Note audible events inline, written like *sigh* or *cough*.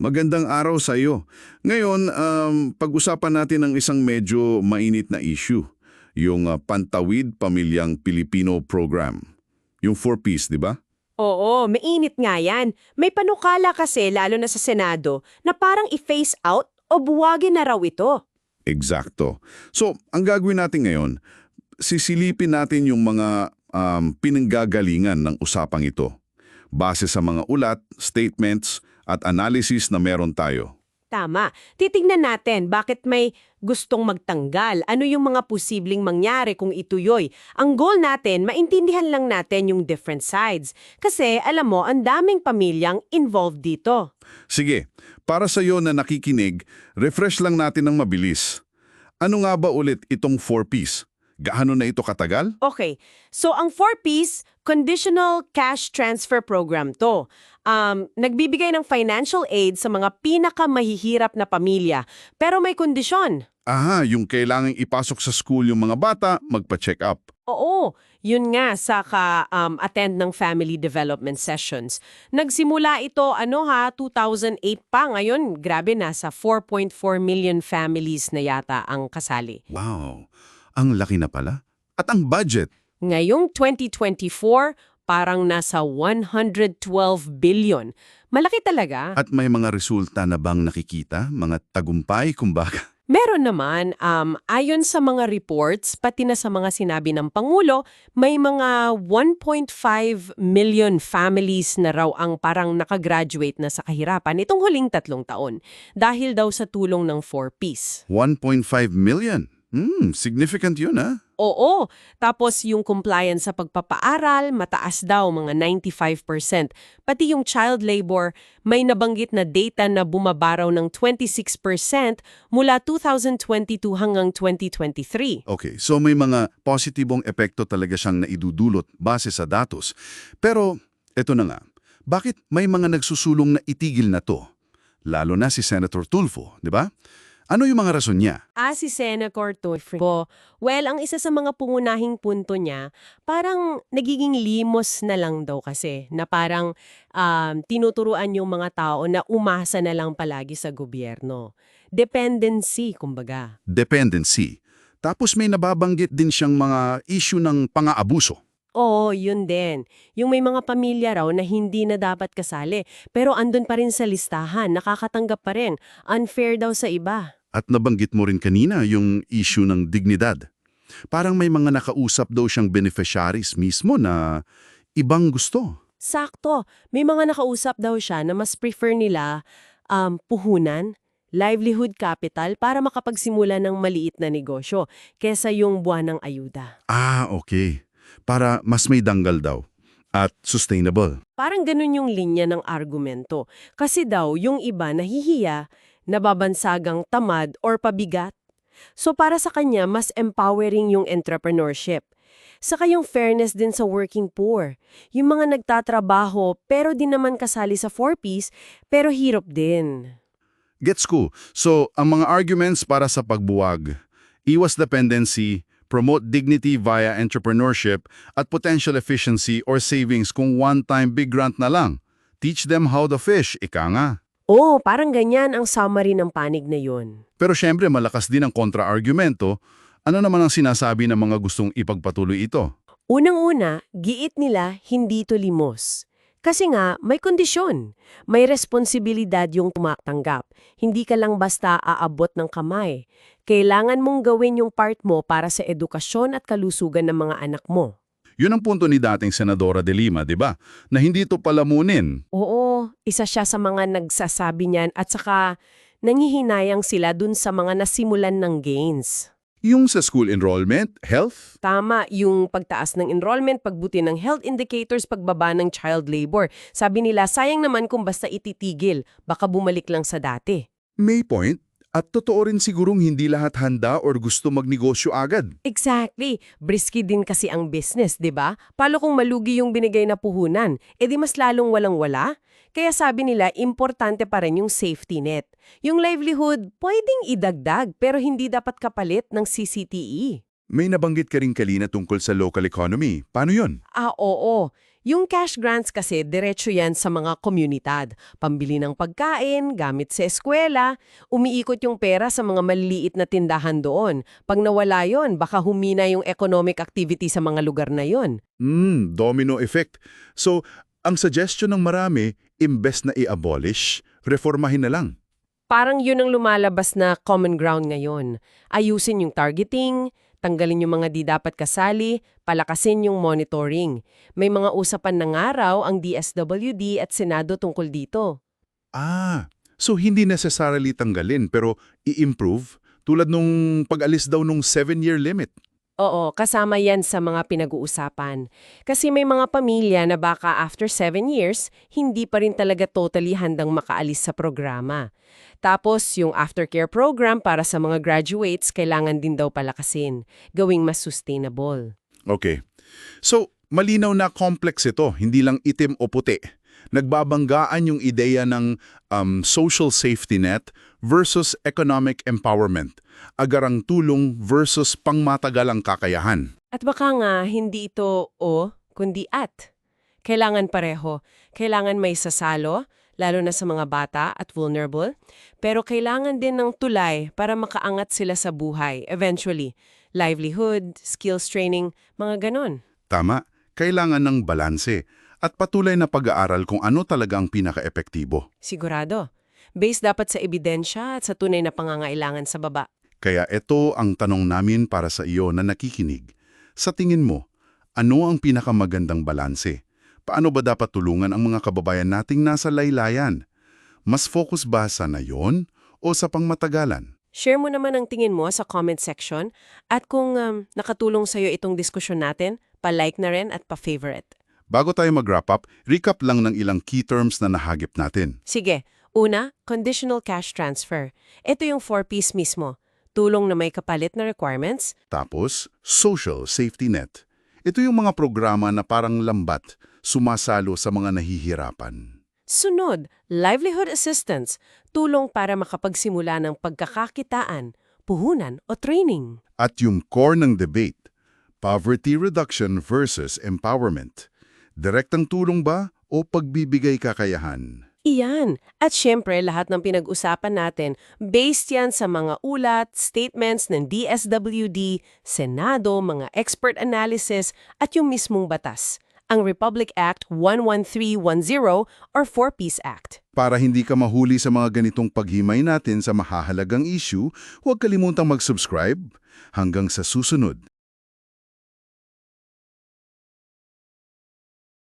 Magandang araw sa iyo. Ngayon, um, pag-usapan natin ang isang medyo mainit na issue, yung uh, Pantawid Pamilyang Pilipino Program. Yung 4-piece, di ba? Oo, mainit nga yan. May panukala kasi, lalo na sa Senado, na parang i-face out o buwagin na raw ito. Eksakto. So, ang gagawin natin ngayon, sisilipin natin yung mga um, pinanggagalingan ng usapang ito. Base sa mga ulat, statements, at analysis na meron tayo. Tama. Titingnan natin bakit may gustong magtanggal. Ano yung mga posibleng mangyari kung ituyoy. Ang goal natin, maintindihan lang natin yung different sides. Kasi, alam mo, ang daming pamilyang involved dito. Sige, para sa iyo na nakikinig, refresh lang natin ng mabilis. Ano nga ba ulit itong 4-piece? Gaano na ito katagal? Okay. So, ang 4-piece, conditional cash transfer program to. Um, nagbibigay ng financial aid sa mga pinakamahihirap na pamilya. Pero may kondisyon. Aha, yung kailangang ipasok sa school yung mga bata, magpa-check up. Oo, yun nga sa ka-attend ng family development sessions. Nagsimula ito, ano ha, 2008 pa. Ngayon, grabe, nasa 4.4 million families na yata ang kasali. Wow, ang laki na pala. At ang budget, Ngayong 2024, parang nasa 112 billion. Malaki talaga. at may mga resulta na bang nakikita? Mga tagumpay, kumbaga. *laughs* Meron naman, um, ayon sa mga reports, pati na sa mga sinabi ng Pangulo, may mga 1.5 million families na raw ang parang nakagraduate na sa kahirapan itong huling tatlong taon dahil daw sa tulong ng 4Ps. 1.5 million. Hmm, significant yun ah. Oo, tapos yung compliance sa pagpapaaral, mataas daw mga 95%. Pati yung child labor, may nabanggit na data na bumabaraw ng 26% mula 2022 hanggang 2023. Okay, so may mga positibong epekto talaga siyang naidudulot base sa datos. Pero, eto na nga, bakit may mga nagsusulong na itigil na to? Lalo na si Senator Tulfo, di ba? Ano yung mga rason niya? Ah, si Senator Tulfo. Well, ang isa sa mga pungunahing punto niya, parang nagiging limos na lang daw kasi, na parang um, tinuturuan yung mga tao na umasa na lang palagi sa gobyerno. Dependency, kumbaga. Dependency. Tapos may nababanggit din siyang mga issue ng pang-aabuso. Oo, yun din. Yung may mga pamilya raw na hindi na dapat kasali, pero andun pa rin sa listahan, nakakatanggap pa rin. Unfair daw sa iba. At nabanggit mo rin kanina yung issue ng dignidad. Parang may mga nakausap daw siyang beneficiaries mismo na ibang gusto. Sakto, may mga nakausap daw siya na mas prefer nila um, puhunan, livelihood capital para makapagsimula ng maliit na negosyo kesa yung buwanang ayuda. Ah, okay. Para mas may danggal daw. At sustainable. Parang ganun yung linya ng argumento. Kasi daw, yung iba nahihiya, nababansagang tamad or pabigat. So para sa kanya, mas empowering yung entrepreneurship. Saka yung fairness din sa working poor. Yung mga nagtatrabaho pero di naman kasali sa 4Ps, pero hirap din. Gets ko. So, ang mga arguments para sa pagbuwag, iwas dependency, promote dignity via entrepreneurship, at potential efficiency or savings kung one-time big grant na lang. Teach them how to fish, ika nga. Oo, parang ganyan ang summary ng panig na yun. Pero syempre malakas din ang kontra-argumento. Ano naman ang sinasabi ng mga gustong ipagpatuloy ito? Unang-una, giit nila hindi to limos. Kasi nga, may kondisyon. May responsibilidad yung tumatanggap. Hindi ka lang basta aabot ng kamay. Kailangan mong gawin yung part mo para sa edukasyon at kalusugan ng mga anak mo. Yun ang punto ni dating Senadora de Lima, di ba? Na hindi ito palamunin. Oo, isa siya sa mga nagsasabi niyan at saka nangihinayang sila dun sa mga nasimulan ng gains. Yung sa school enrollment, health, Tama, yung pagtaas ng enrollment, pagbuti ng health indicators, pagbaba ng child labor. Sabi nila, sayang naman kung basta ititigil, baka bumalik lang sa dati. may point, at totoo rin sigurong hindi lahat handa or gusto magnegosyo agad. Exactly. Brisky din kasi ang business, 'di ba? Palo kung malugi yung binigay na puhunan, edi mas lalong walang-wala. Kaya sabi nila, importante pa rin yung safety net. Yung livelihood, pwedeng idagdag pero hindi dapat kapalit ng CCTE. May nabanggit ka rin kalina tungkol sa local economy. Paano yon? Ah, oo. Yung cash grants kasi, diretso yan sa mga komunidad. Pambili ng pagkain, gamit sa eskwela, umiikot yung pera sa mga maliliit na tindahan doon. Pag nawala yon, baka humina yung economic activity sa mga lugar na yon. Hmm, domino effect. So, ang suggestion ng marami, imbes na i-abolish, reformahin na lang. Parang yun ang lumalabas na common ground ngayon. Ayusin yung targeting, tanggalin yung mga di dapat kasali, palakasin yung monitoring. May mga usapan na nga raw ang DSWD at Senado tungkol dito. Ah, so hindi necessarily tanggalin pero i-improve tulad nung pag-alis daw nung 7-year limit. Oo, kasama yan sa mga pinag-uusapan. Kasi may mga pamilya na baka after 7 years, hindi pa rin talaga totally handang makaalis sa programa. Tapos, yung aftercare program para sa mga graduates, kailangan din daw palakasin, gawing mas sustainable. Okay. So, malinaw na complex ito, hindi lang itim o puti. Nagbabanggaan yung ideya ng um, social safety net versus economic empowerment, agarang tulong versus pangmatagalang kakayahan. At baka nga, hindi ito o, kundi at. Kailangan pareho. Kailangan may sasalo, lalo na sa mga bata at vulnerable. Pero kailangan din ng tulay para makaangat sila sa buhay, eventually. Livelihood, skills training, mga ganon. Tama, kailangan ng balanse at patuloy na pag-aaral kung ano talaga ang pinaka-epektibo. Sigurado. Based dapat sa ebidensya at sa tunay na pangangailangan sa baba. Kaya ito ang tanong namin para sa iyo na nakikinig. Sa tingin mo, ano ang pinakamagandang balanse? Paano ba dapat tulungan ang mga kababayan nating nasa laylayan? Mas focus ba sa nayon o sa pangmatagalan? Share mo naman ang tingin mo sa comment section at kung um, nakatulong sa'yo itong diskusyon natin, pa-like na rin at pa-favorite. Bago tayo mag-wrap up, recap lang ng ilang key terms na nahagip natin. Sige, una, conditional cash transfer. Ito yung 4-piece mismo. Tulong na may kapalit na requirements, Tapos, social safety net. Ito yung mga programa na parang lambat, sumasalo sa mga nahihirapan. Sunod, livelihood assistance, tulong para makapagsimula ng pagkakakitaan, puhunan o training. At yung core ng debate, poverty reduction versus empowerment. Direktang tulong ba o pagbibigay kakayahan? Iyan. At syempre, lahat ng pinag-usapan natin, based yan sa mga ulat, statements ng DSWD, Senado, mga expert analysis, at yung mismong batas, ang Republic Act 11310 or 4-Piece Act. Para hindi ka mahuli sa mga ganitong paghimay natin sa mahahalagang issue, huwag kalimutang mag-subscribe. Hanggang sa susunod.